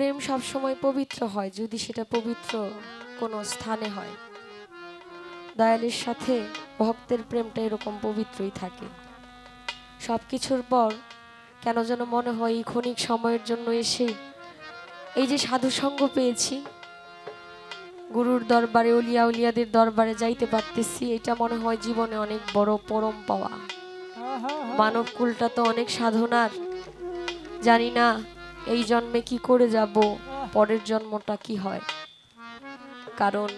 প্রেম সবসময় পবিত্র হয়, যদি সেটা পবিত্র কোনো স্থানে হয়। দয়ালের সাথে ভক্তের প্রেমটা এরকম পবিত্রই থাকে। সব কিছুর পর কেন যেন মনে হয় এই ক্ষণিক সময়ের জন্য এসে এই যে সাধু সঙ্গ পেয়েছি, গুরুর দরবারে উলিয়া উলিয়াদের দরবারে যাইতে পারতেছি, এটা মনে হয় জীবনে অনেক বড় পরম পাওয়া। মানব কুলটা তো অনেক সাধনার, জানি না এই জন্মে কি করে যাব? পরের জন্মটা কি হয়? কারণ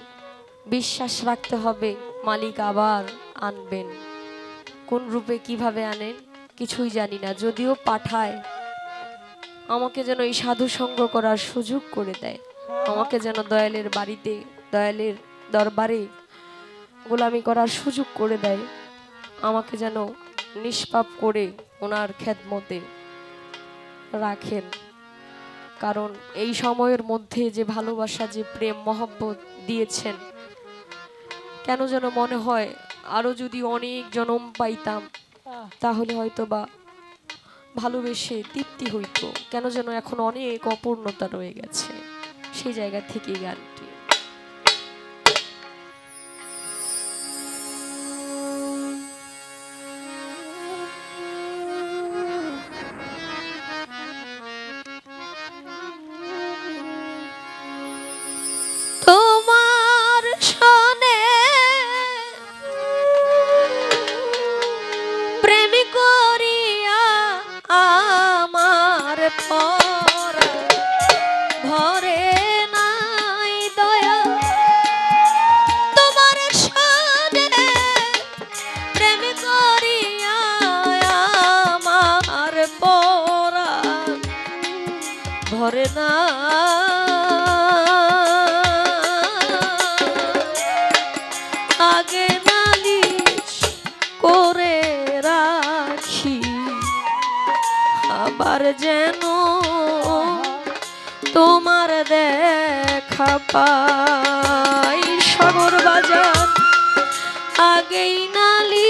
বিশ্বাস রাখতে হবে, মালিক আবার আনবেন। কোন রূপে কীভাবে আনেন? কিছুই জানি না। যদিও পাঠায়, আমাকে যেন এই সাধু সঙ্গ করার সুযোগ করে দেয়। আমাকে যেন দয়ালের বাড়িতে, দয়ালের দরবারে গোলামি করার সুযোগ করে দেয়। আমাকে যেন নিষ্পাপ করে ওনার খেদমতে রাখেন। কারণ এই সময়ের মধ্যে যে ভালোবাসা, যে প্রেম, মহব্বত দিয়েছেন, কেন যেন মনে হয় আরও যদি অনেক জনম পাইতাম, তাহলে হয়তো বা ভালোবেসে তৃপ্তি হইতো। কেন যেন এখন অনেক অপূর্ণতা রয়ে গেছে। সেই জায়গা থেকে গানটি। ভরে না। আগে নালিশ করে রাখি, আবার যেন তোমার দেখা পাই। সাগর বাজার আগেই নালিশ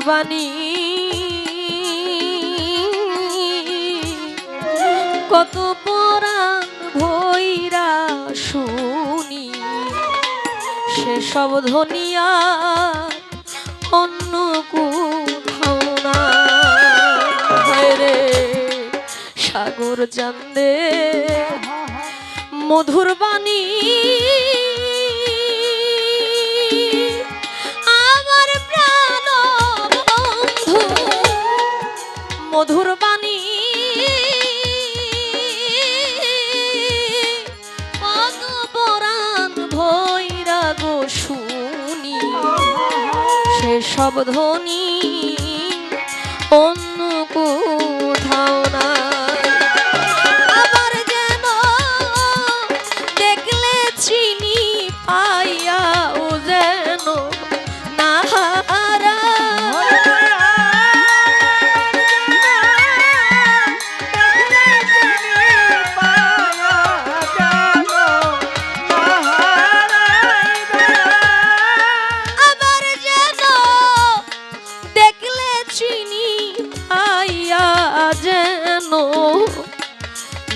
বাণী কত পরাণ ভৈরা শুনি সেসব ধনিয়া অন্য কোথাও না রে, সাগর জানদে মধুর বাণী মধুর বাণী। পরাণ ভৈরা শুনি সেসব ধ্বনি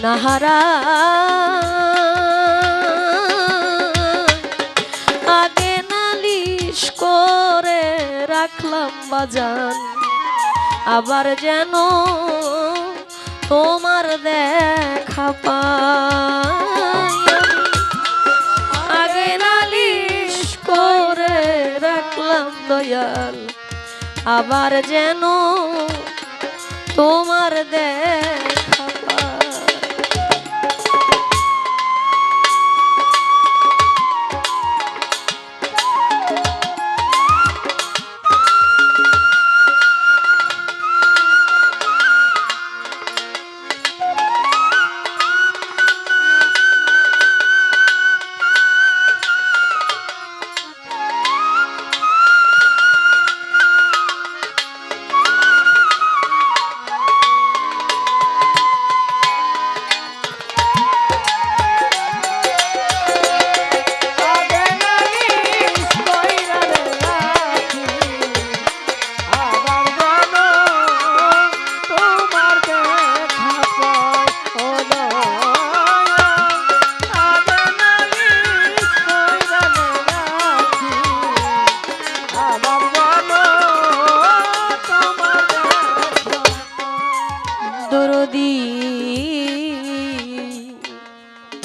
নাহারা। আগে নালিশ করে রাখলাম বাজান, আবার যেন তোমার দেখা পাই। আগে নালিশ করে রাখলাম দয়াল, আবার যেন তোমার দেখা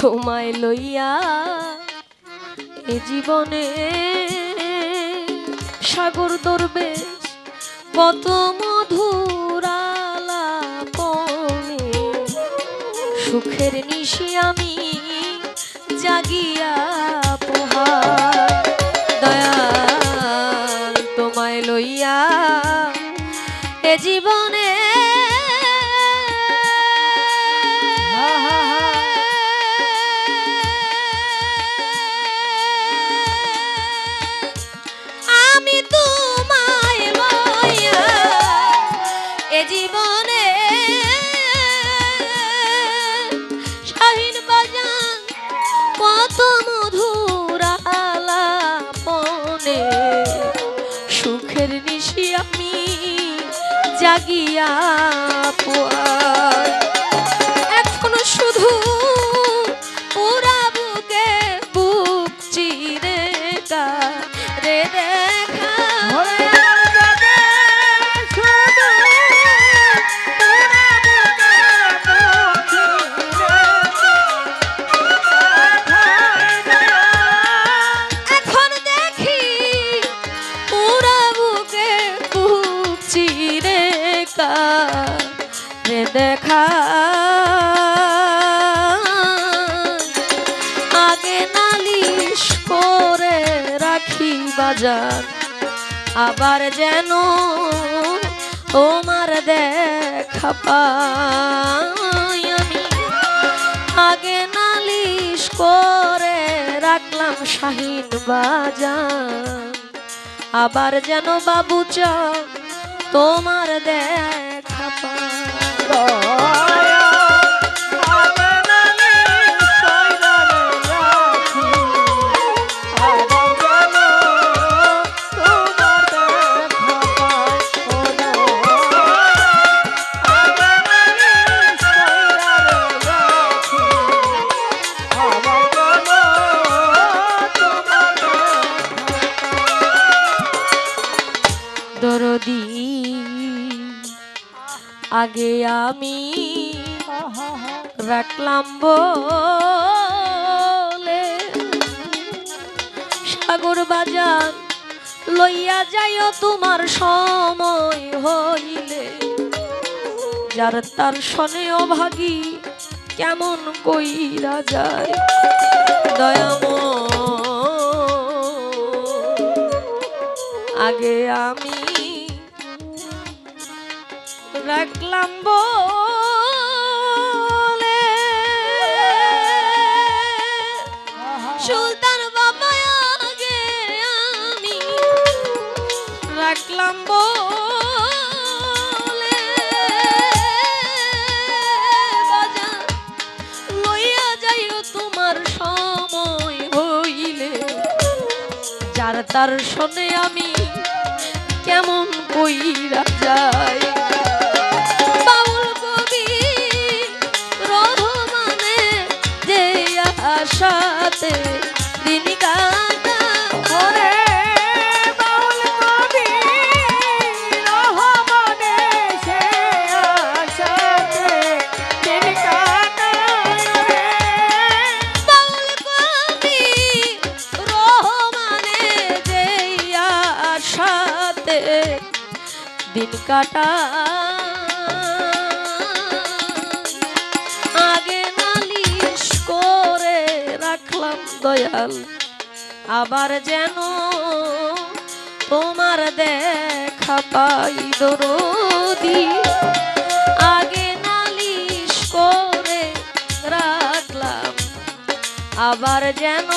তোমায় লইয়া এ জীবনে সাগর দরবেশ কত মধুরালাপনে সুখের নিশি আমি জাগিয়া পোহার দয়া তোমায় লইয়া এ জীবনে জাগিয়া পোয়াই বাজার। আবার যেন তোমার দেখা পাই আমি। আগে নালিশ করে রাখলাম শাহিন বাজার। আবার যেন বাবু চা তোমার দেখা পাই। আগে আমি রাখলাম বলে সাগর বাজার লইয়া যাইও তোমার সময় হইলে। যার তার শনে অভাগী কেমন কইরা যায় দয়াম আগে আমি রাখলাম বলে। সুলতান বাবা, আগে আমি রাখলাম তোমার সময় হইলে। যার তার শোনে আমি কেমন কইরা যাই। দিন কাটা। আগে নালিশ করে রাখলাম দয়াল, আবার যেন তোমার দেখা পাই দরদি। আগে নালিশ করে রাখলাম, আবার যেন